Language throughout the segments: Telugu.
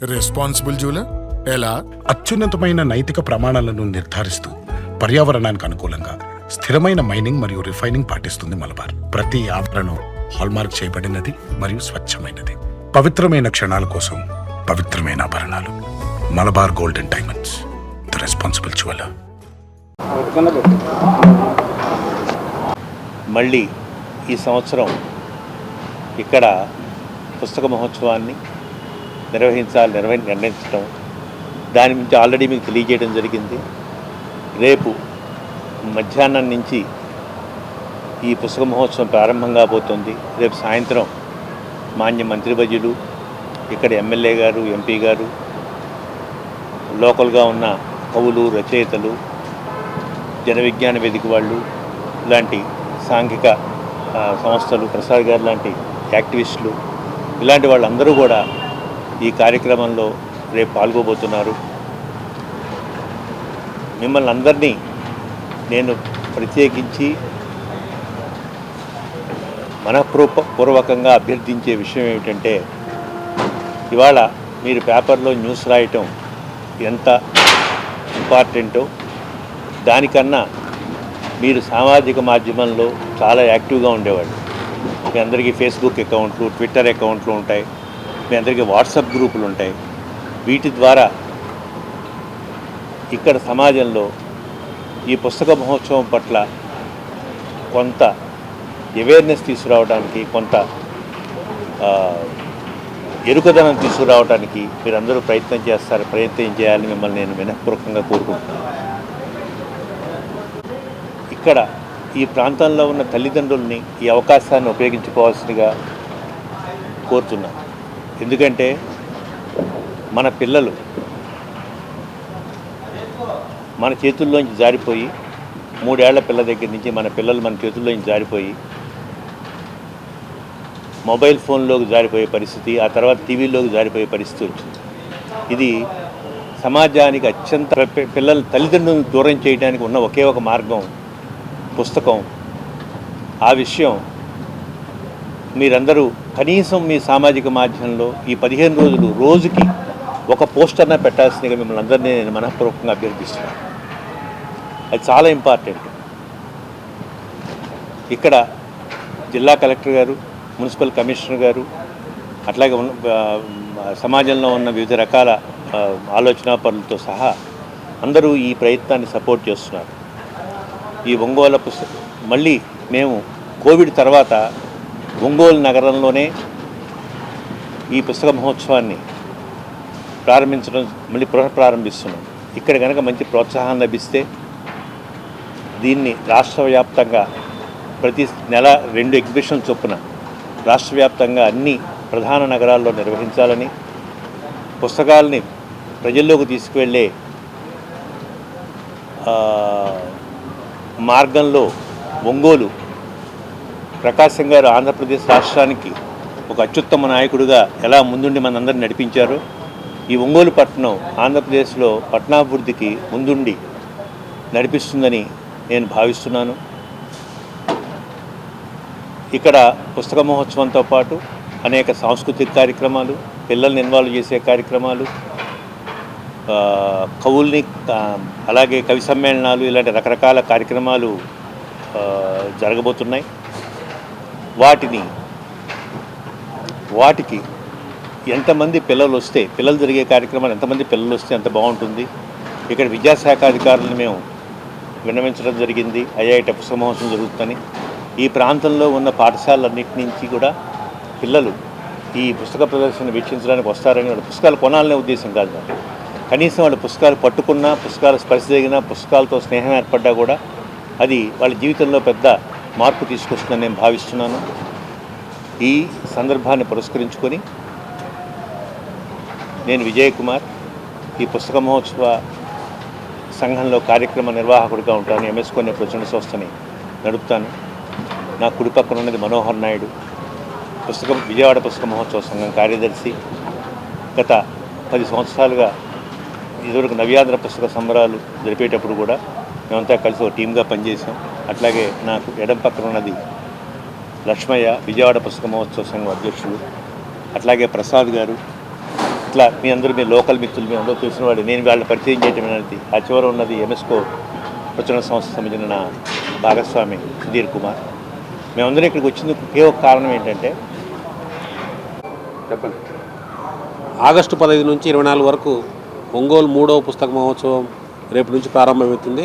రెస్పాన్సిబుల్ జూలర్ ఎలా? అత్యున్నతమైన నైతిక ప్రమాణాలను నిర్ధారిస్తూ పర్యావరణానికి అనుకూలంగా స్థిరమైన మైనింగ్ మరియు రిఫైనింగ్ పాటిస్తుంది మలబార్. ప్రతి ఆభరణం హాల్మార్క్ చేయబడినది మరియు స్వచ్ఛమైనది. పవిత్రమైన క్షణాల కోసం పవిత్రమైన ఆభరణాలు. Malabar golden diamonds the responsible jeweller మళ్ళీ ఈ సంవత్సరం ఇక్కడ పుస్తక మహోత్సవాన్ని నిర్వహించాలి నిర్వహి నిర్ణయించడం దాని గురించి ఆల్రెడీ మీకు తెలియజేయడం జరిగింది. రేపు మధ్యాహ్నం నుంచి ఈ పుస్తక మహోత్సవం ప్రారంభం కాబోతుంది రేపు సాయంత్రం మాన్య మంత్రివర్యులు ఇక్కడ ఎమ్మెల్యే గారు ఎంపీ గారు లోకల్గా ఉన్న కవులు రచయితలు జన విజ్ఞాన వేదిక వాళ్ళు ఇలాంటి సాంఘిక సంస్థలు ప్రసాద్ గారు లాంటి యాక్టివిస్టులు ఇలాంటి వాళ్ళందరూ కూడా ఈ కార్యక్రమంలో రేపు పాల్గొబోతున్నారు. మిమ్మల్ని అందరినీ నేను ప్రత్యేకించి మనఃపూర్వ పూర్వకంగా అభ్యర్థించే విషయం ఏమిటంటే ఇవాళ మీరు పేపర్లో న్యూస్ రాయటం ఎంత ఇంపార్టెంటో దానికన్నా మీరు సామాజిక మాధ్యమంలో చాలా యాక్టివ్గా ఉండేవాళ్ళు. మీ అందరికీ ఫేస్బుక్ అకౌంట్లు ట్విట్టర్ అకౌంట్లు ఉంటాయి. మీ అందరికీ వాట్సాప్ గ్రూపులు ఉంటాయి. వీటి ద్వారా ఇక్కడ సమాజంలో ఈ పుస్తక మహోత్సవం పట్ల కొంత అవేర్నెస్ తీసుకురావడానికి కొంత ఎరుకదనం తీసుకురావడానికి మీరందరూ ప్రయత్నం చేస్తారు ప్రయత్నం చేయాలని మిమ్మల్ని నేను వినఃపూర్వకంగా కోరుకుంటున్నాను. ఇక్కడ ఈ ప్రాంతంలో ఉన్న తల్లిదండ్రుల్ని ఈ అవకాశాన్ని ఉపయోగించుకోవాల్సిందిగా కోరుతున్నాను. ఎందుకంటే మన పిల్లలు మన చేతుల్లోంచి జారిపోయి మూడేళ్ళ పిల్ల దగ్గర నుంచి మన పిల్లలు మన చేతుల్లోంచి జారిపోయి మొబైల్ ఫోన్లోకి జారిపోయే పరిస్థితి ఆ తర్వాత టీవీలోకి జారిపోయే పరిస్థితి వచ్చింది. ఇది సమాజానికి అత్యంత పిల్లల తల్లిదండ్రులను దూరం చేయడానికి ఉన్న ఒకే ఒక మార్గం పుస్తకం. ఆ విషయం మీరందరూ కనీసం మీ సామాజిక మాధ్యమంలో ఈ పదిహేను రోజులు రోజుకి ఒక పోస్టర్న పెట్టాల్సిందిగా మిమ్మల్ని అందరినీ నేను మనఃపూర్వకంగా అభ్యర్థిస్తున్నాను. అది చాలా ఇంపార్టెంట్. ఇక్కడ జిల్లా కలెక్టర్ గారు మున్సిపల్ కమిషనర్ గారు అట్లాగే సమాజంలో ఉన్న వివిధ రకాల ఆలోచన పనులతో సహా అందరూ ఈ ప్రయత్నాన్ని సపోర్ట్ చేస్తున్నారు. ఈ ఒంగోల పుస్తకం మళ్ళీ మేము కోవిడ్ తర్వాత ఒంగోలు నగరంలోనే ఈ పుస్తక మహోత్సవాన్ని ప్రారంభించడం మళ్ళీ పునః ప్రారంభిస్తున్నాం. ఇక్కడ కనుక మంచి ప్రోత్సాహం లభిస్తే దీన్ని రాష్ట్ర వ్యాప్తంగా ప్రతి నెల రెండు ఎగ్జిబిషన్ చొప్పున రాష్ట్ర వ్యాప్తంగా అన్ని ప్రధాన నగరాల్లో నిర్వహించాలని పుస్తకాలని ప్రజల్లోకి తీసుకువెళ్ళే మార్గంలో ఒంగోలు ప్రకాశం గారు ఆంధ్రప్రదేశ్ రాష్ట్రానికి ఒక అత్యుత్తమ నాయకుడిగా ఎలా ముందుండి మనందరిని నడిపించారు? ఈ ఒంగోలు పట్టణం ఆంధ్రప్రదేశ్లో పట్టణాభివృద్ధికి ముందుండి నడిపిస్తుందని నేను భావిస్తున్నాను. ఇక్కడ పుస్తక మహోత్సవంతో పాటు అనేక సాంస్కృతిక కార్యక్రమాలు పిల్లల్ని ఇన్వాల్వ్ చేసే కార్యక్రమాలు కవుల్ని అలాగే కవి సమ్మేళనాలు ఇలాంటి రకరకాల కార్యక్రమాలు జరగబోతున్నాయి. వాటిని వాటికి ఎంతమంది పిల్లలు వస్తే పిల్లలు జరిగే కార్యక్రమాలు ఎంతమంది పిల్లలు వస్తే ఎంత బాగుంటుంది. ఇక్కడ విద్యాశాఖ అధికారులను మేము విన్నవించడం జరిగింది. ఐఐటి పుస్తక మహోత్సవం జరుగుతుందని. ఈ ప్రాంతంలో ఉన్న పాఠశాలలన్నిటి నుంచి కూడా పిల్లలు ఈ పుస్తక ప్రదర్శన వీక్షించడానికి వస్తారని వాళ్ళ పుస్తకాలు కొనాలనే ఉద్దేశం కాదు కనీసం వాళ్ళ పుస్తకాలు పట్టుకున్నా పుస్తకాలు స్పర్శ జరిగినా పుస్తకాలతో స్నేహం ఏర్పడ్డా కూడా అది వాళ్ళ జీవితంలో పెద్ద మార్పు తీసుకొస్తుందని నేను భావిస్తున్నాను. ఈ సందర్భాన్ని పురస్కరించుకొని నేను విజయ్ కుమార్ ఈ పుస్తక మహోత్సవ సంఘంలో కార్యక్రమ నిర్వాహకుడిగా ఉంటాను. ఎంఎస్ ప్రచురణ సంస్థని నడుపుతాను. నా కుడి పక్కన ఉన్నది మనోహర్ నాయుడు. పుస్తకం విజయవాడ పుస్తక మహోత్సవ సంఘం కార్యదర్శి. గత పది సంవత్సరాలుగా ఇదివరకు నవ్యాంధ్ర పుస్తక సంబరాలు జరిపేటప్పుడు కూడా మేమంతా కలిసి ఒక టీమ్గా పనిచేసాం అట్లాగే నాకు ఎడం పక్కన ఉన్నది లక్ష్మయ్య విజయవాడ పుస్తక మహోత్సవ సంఘం అధ్యక్షుడు అట్లాగే ప్రసాద్ గారు. ఇట్లా మీ అందరూ మీ లోకల్ మిత్రులు మీ అందరూ తెలిసిన వాడు. నేను వాళ్ళని పరిచయం చేయటం అనేది ఆ చివర ఉన్నది ఎంఎస్కో ప్రచురణ సంస్థ సంబంధించిన నా భాగస్వామి సుధీర్ కుమార్. మేమందరం ఇక్కడికి వచ్చింది ఏ ఒక కారణం ఏంటంటే చెప్పండి. ఆగస్టు పదహైదు నుంచి ఇరవై నాలుగు వరకు ఒంగోలు మూడవ పుస్తక మహోత్సవం రేపు నుంచి ప్రారంభమవుతుంది.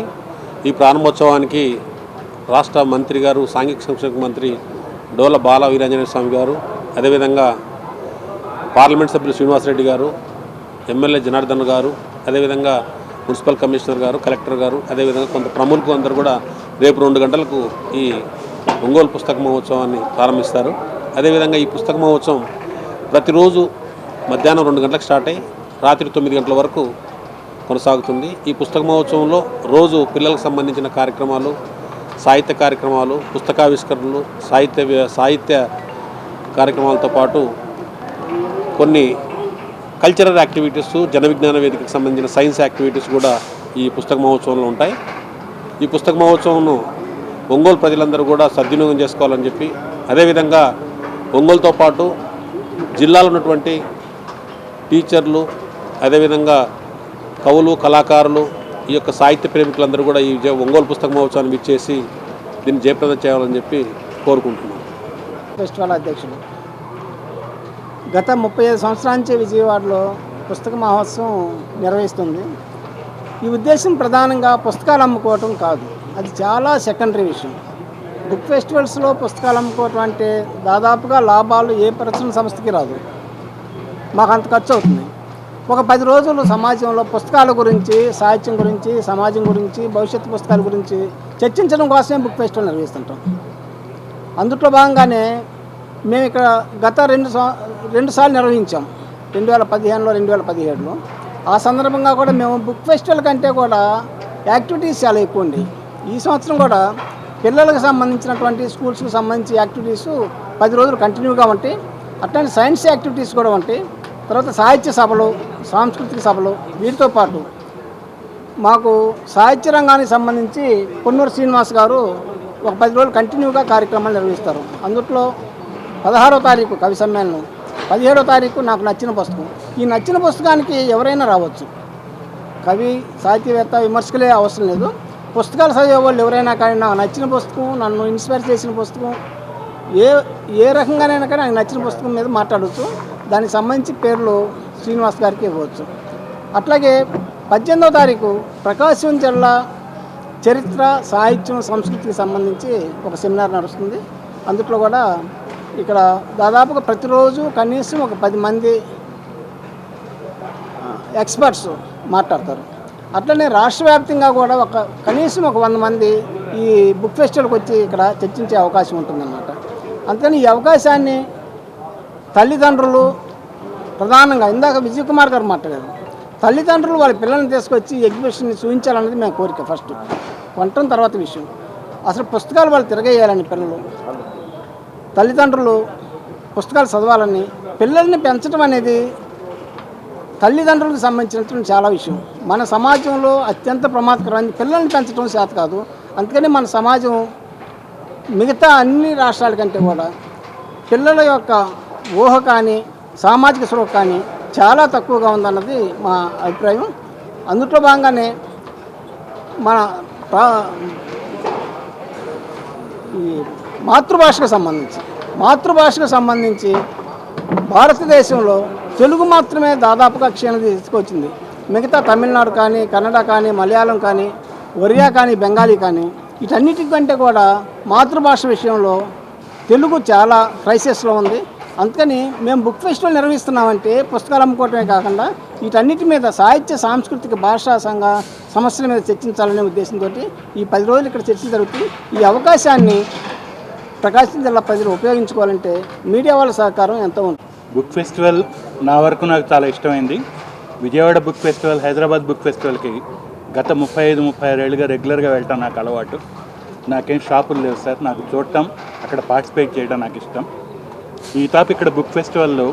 ఈ ప్రారంభోత్సవానికి రాష్ట్ర మంత్రి గారు సాంఘిక సంక్షేమ మంత్రి డోల బాల వీరాంజనేయ స్వామి గారు అదేవిధంగా పార్లమెంట్ సభ్యులు శ్రీనివాసరెడ్డి గారు ఎమ్మెల్యే జనార్దన్ గారు అదేవిధంగా మున్సిపల్ కమిషనర్ గారు కలెక్టర్ గారు అదేవిధంగా కొంత ప్రముఖులు అందరూ కూడా రేపు రెండు గంటలకు ఈ ఒంగోలు పుస్తక మహోత్సవాన్ని ప్రారంభిస్తారు. అదేవిధంగా ఈ పుస్తక మహోత్సవం ప్రతిరోజు మధ్యాహ్నం రెండు గంటలకు స్టార్ట్ అయ్యి రాత్రి తొమ్మిది గంటల వరకు కొనసాగుతుంది. ఈ పుస్తక మహోత్సవంలో రోజు పిల్లలకు సంబంధించిన కార్యక్రమాలు సాహిత్య కార్యక్రమాలు పుస్తకావిష్కరణలు సాహిత్య సాహిత్య కార్యక్రమాలతో పాటు కొన్ని కల్చరల్ యాక్టివిటీస్ జన విజ్ఞాన వేదికకు సంబంధించిన సైన్స్ యాక్టివిటీస్ కూడా ఈ పుస్తక మహోత్సవంలో ఉంటాయి. ఈ పుస్తక మహోత్సవంను ఒంగోలు ప్రజలందరూ కూడా సద్వినియోగం చేసుకోవాలని చెప్పి అదేవిధంగా ఒంగోలుతో పాటు జిల్లాలో ఉన్నటువంటి టీచర్లు అదేవిధంగా కవులు కళాకారులు ఈ యొక్క సాహిత్య ప్రేమికులందరూ కూడా ఈ ఒంగోలు పుస్తక మహోత్సవాన్ని ఇచ్చేసి దీన్ని జయప్రదం చేయాలని చెప్పి కోరుకుంటున్నాం. ఫెస్టివల్ అధ్యక్షుడు. గత ముప్పై ఐదు సంవత్సరాల నుంచి విజయవాడలో పుస్తక మహోత్సవం నిర్వహిస్తుంది. ఈ ఉద్దేశం ప్రధానంగా పుస్తకాలు అమ్ముకోవటం కాదు. అది చాలా సెకండరీ విషయం. బుక్ ఫెస్టివల్స్లో పుస్తకాలు అమ్ముకోవటం అంటే దాదాపుగా లాభాలు ఏ ప్రచురణ సంస్థకి రాదు. మాకు అంత ఖర్చు అవుతుంది. ఒక పది రోజులు సమాజంలో పుస్తకాల గురించి సాహిత్యం గురించి సమాజం గురించి భవిష్యత్తు పుస్తకాల గురించి చర్చించడం కోసమే బుక్ ఫెస్టివల్ నిర్వహిస్తుంటాం. అందుట్లో భాగంగానే మేము ఇక్కడ గత రెండు రెండు సార్లు నిర్వహించాం. రెండు వేల పదిహేనులో రెండు వేల పదిహేడులో. ఆ సందర్భంగా కూడా మేము బుక్ ఫెస్టివల్ కంటే కూడా యాక్టివిటీస్ చాలా ఎక్కువ ఉండి. ఈ సంవత్సరం కూడా పిల్లలకు సంబంధించినటువంటి స్కూల్స్కి సంబంధించి యాక్టివిటీస్ పది రోజులు కంటిన్యూగా ఉంటాయి. అట్లాంటి సైన్స్ యాక్టివిటీస్ కూడా ఉంటాయి. తర్వాత సాహిత్య సభలు సాంస్కృతిక సభలు వీటితో పాటు మాకు సాహిత్య రంగానికి సంబంధించి పొన్నూరు శ్రీనివాస్ గారు ఒక పది రోజులు కంటిన్యూగా కార్యక్రమాలు నిర్వహిస్తారు. అందుట్లో పదహారో తారీఖు కవి సమ్మేళనం పదిహేడో తారీఖు నాకు నచ్చిన పుస్తకం. ఈ నచ్చిన పుస్తకానికి ఎవరైనా రావచ్చు. కవి సాహిత్యవేత్త విమర్శకులే అవసరం లేదు. పుస్తకాలు చదివే వాళ్ళు ఎవరైనా కానీ నాకు నచ్చిన పుస్తకం నన్ను ఇన్స్పైర్ చేసిన పుస్తకం ఏ ఏ రకంగానైనా కానీ నాకు నచ్చిన పుస్తకం మీద మాట్లాడవచ్చు దానికి సంబంధించి పేర్లు శ్రీనివాస్ గారికి ఇవ్వచ్చు. అట్లాగే పద్దెనిమిదవ తారీఖు ప్రకాశం జిల్లా చరిత్ర సాహిత్యం సంస్కృతికి సంబంధించి ఒక సెమినార్ నడుస్తుంది. అందుట్లో కూడా ఇక్కడ దాదాపుగా ప్రతిరోజు కనీసం ఒక పది మంది ఎక్స్పర్ట్స్ మాట్లాడతారు. అట్లనే రాష్ట్ర వ్యాప్తంగా కూడా ఒక కనీసం ఒక వంద మంది ఈ బుక్ ఫెస్టివల్కి వచ్చి ఇక్కడ చర్చించే అవకాశం ఉంటుందన్నమాట. అందుకని ఈ అవకాశాన్ని తల్లిదండ్రులు ప్రధానంగా ఇందాక విజయ్ కుమార్ గారు మాట్లాడారు. తల్లిదండ్రులు వాళ్ళ పిల్లల్ని తీసుకొచ్చి ఎగ్జిబిషన్ని చూపించాలన్నది మేము కోరిక ఫస్ట్ కొనటం తర్వాత విషయం. అసలు పుస్తకాలు వాళ్ళు తిరగేయాలని పిల్లలు. తల్లిదండ్రులు పుస్తకాలు చదవాలని పిల్లల్ని పెంచడం అనేది తల్లిదండ్రులకు సంబంధించినటువంటి చాలా విషయం. మన సమాజంలో అత్యంత ప్రమాదకరమైన పిల్లల్ని పెంచడం చేత కాదు. అందుకని మన సమాజం మిగతా అన్ని రాష్ట్రాల కంటే కూడా పిల్లల యొక్క ఊహ కానీ సామాజిక స్పృహ కానీ చాలా తక్కువగా ఉందన్నది మా అభిప్రాయం. అందుట్లో భాగంగానే మన ప్రా- ఈ మాతృభాషకు సంబంధించి మాతృభాషకు సంబంధించి భారతదేశంలో తెలుగు మాత్రమే దాదాపుగా క్షీణ తీసుకొచ్చింది. మిగతా తమిళనాడు కానీ కన్నడ కానీ మలయాళం కానీ ఒరియా కానీ బెంగాలీ కానీ వీటన్నిటికంటే కూడా మాతృభాష విషయంలో తెలుగు చాలా క్రైసిస్లో ఉంది. అందుకని మేము బుక్ ఫెస్టివల్ నిర్వహిస్తున్నామంటే పుస్తకాలు అమ్ముకోవటమే కాకుండా వీటన్నిటి మీద సాహిత్య సాంస్కృతిక భాషా సంఘ సమస్యల మీద చర్చించాలనే ఉద్దేశంతో ఈ పది రోజులు ఇక్కడ చర్చ జరుగుతుంది ఈ అవకాశాన్ని ప్రకాశం జిల్లా ప్రజలు ఉపయోగించుకోవాలంటే మీడియా వాళ్ళ సహకారం ఎంతో ఉంటుంది. బుక్ ఫెస్టివల్ నా వరకు నాకు చాలా ఇష్టమైంది. Vijayawada book festival Hyderabad book ఫెస్టివల్కి గత ముప్పై ఐదు ముప్పై ఆరు ఏళ్ళుగా రెగ్యులర్గా వెళ్తాను నాకు అలవాటు. నాకేం షాపులు లేవు సార్ నాకు చూడటం అక్కడ పార్టిసిపేట్ చేయడం నాకు ఇష్టం. ఈ టాప్ ఇక్కడ బుక్ ఫెస్టివల్లో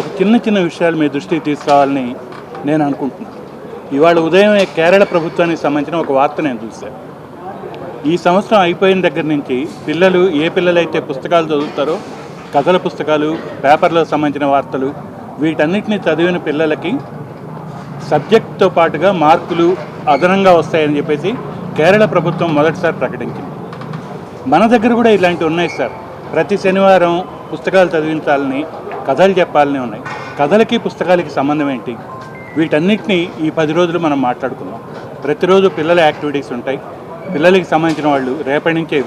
ఒక చిన్న చిన్న విషయాలు మీ దృష్టికి తీసుకురావాలని నేను అనుకుంటున్నాను. ఇవాళ ఉదయమే కేరళ ప్రభుత్వానికి సంబంధించిన ఒక వార్త నేను చూశాను. ఈ సంవత్సరం అయిపోయిన దగ్గర నుంచి పిల్లలు ఏ పిల్లలైతే పుస్తకాలు చదువుతారో కథల పుస్తకాలు పేపర్లకు సంబంధించిన వార్తలు వీటన్నిటిని చదివిన పిల్లలకి సబ్జెక్ట్తో పాటుగా మార్కులు అదనంగా వస్తాయని చెప్పేసి కేరళ ప్రభుత్వం మొదటిసారి ప్రకటించింది. మన దగ్గర కూడా ఇలాంటివి ఉన్నాయి సార్. ప్రతి శనివారం పుస్తకాలు చదివించాలని కథలు చెప్పాలని ఉన్నాయి. కథలకి పుస్తకాలకి సంబంధం ఏంటి? వీటన్నిటిని ఈ పది రోజులు మనం మాట్లాడుకుందాం. ప్రతిరోజు పిల్లల యాక్టివిటీస్ ఉంటాయి. పిల్లలకి సంబంధించిన వాళ్ళు రేపటి నుంచే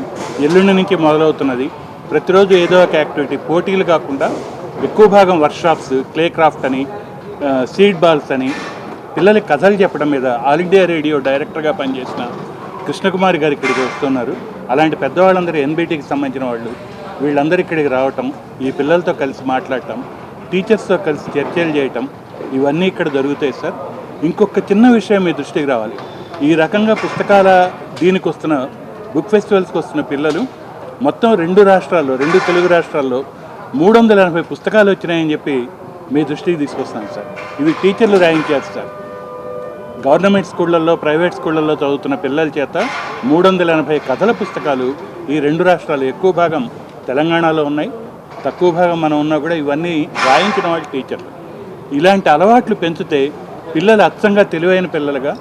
ఎల్లుండి నుంచి మొదలవుతున్నది. ప్రతిరోజు ఏదో ఒక యాక్టివిటీ పోటీలు కాకుండా ఎక్కువ భాగం వర్క్షాప్స్ క్లే క్రాఫ్ట్ అని సీడ్ బాల్స్ అని పిల్లలకి కథలు చెప్పడం మీద ఆల్ ఇండియా రేడియో డైరెక్టర్గా పనిచేసిన కృష్ణకుమారి గారు ఇక్కడికి వస్తున్నారు. అలాంటి పెద్దవాళ్ళందరూ ఎన్బిటికి సంబంధించిన వాళ్ళు. వీళ్ళందరూ ఇక్కడికి రావటం ఈ పిల్లలతో కలిసి మాట్లాడటం టీచర్స్తో కలిసి చర్చలు చేయటం ఇవన్నీ ఇక్కడ జరుగుతాయి సార్. ఇంకొక చిన్న విషయం మీ దృష్టికి రావాలి. ఈ రకంగా పుస్తకాల దీనికి వస్తున్న బుక్ ఫెస్టివల్స్కి వస్తున్న పిల్లలు మొత్తం రెండు రాష్ట్రాల్లో రెండు తెలుగు రాష్ట్రాల్లో మూడు వందల ఎనభై పుస్తకాలు వచ్చినాయని చెప్పి మీ దృష్టికి తీసుకొస్తాను సార్. ఇవి టీచర్లు రాయించారు సార్. గవర్నమెంట్ స్కూళ్ళల్లో ప్రైవేట్ స్కూళ్ళల్లో చదువుతున్న పిల్లల చేత మూడు వందల ఎనభై కథల పుస్తకాలు ఈ రెండు రాష్ట్రాలు ఎక్కువ భాగం తెలంగాణలో ఉన్నాయి. తక్కువ భాగం మనం ఉన్నా కూడా ఇవన్నీ రాయించిన వాళ్ళు టీచర్లు. ఇలాంటి అలవాట్లు పెంచితే పిల్లలు అచ్చంగా తెలివైన పిల్లలుగా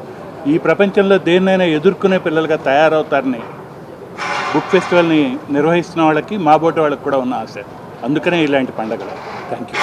ఈ ప్రపంచంలో దేన్నైనా ఎదుర్కొనే పిల్లలుగా తయారవుతారని బుక్ ఫెస్టివల్ని నిర్వహిస్తున్న వాళ్ళకి మా బోటి వాళ్ళకి కూడా ఉన్న ఆశ. అందుకనే ఇలాంటి పండగలు. Thank you